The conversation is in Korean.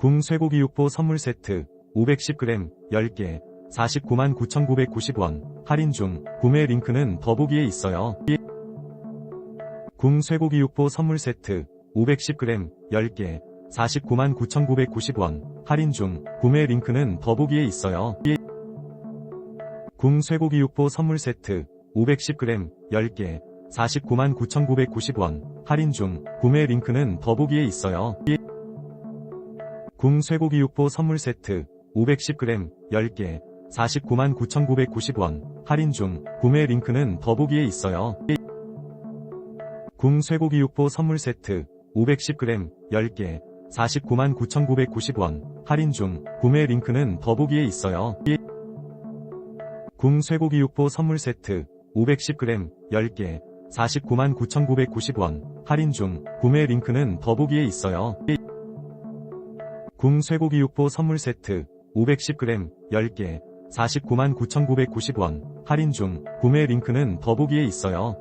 궁 쇠고기 육포 선물 세트 510g 10개 49만 9,990원 할인 중 구매 링크는 더보기에 있어요. 궁 쇠고기 육포 선물 세트 510g 10개 49만 9,990원 할인 중 구매 링크는 더보기에 있어요. 궁 쇠고기 육포 선물 세트 510g 10개 49만 9,990원 할인 중 구매 링크는 더보기에 있어요. 궁 쇠고기 육포 선물 세트 510g 10개 49만 9,990원 할인 중 구매 링크는 더보기에 있어요. 궁 쇠고기 육포 선물 세트 510g 10개 49만 9,990원 할인 중 구매 링크는 더보기에 있어요. 궁 쇠고기 육포 선물 세트 510g 10개 49만 9,990원 할인 중 구매 링크는 더보기에 있어요. 궁 쇠고기 육포 선물 세트 510g 10개 49만 9,990원 할인 중 구매 링크는 더보기에 있어요.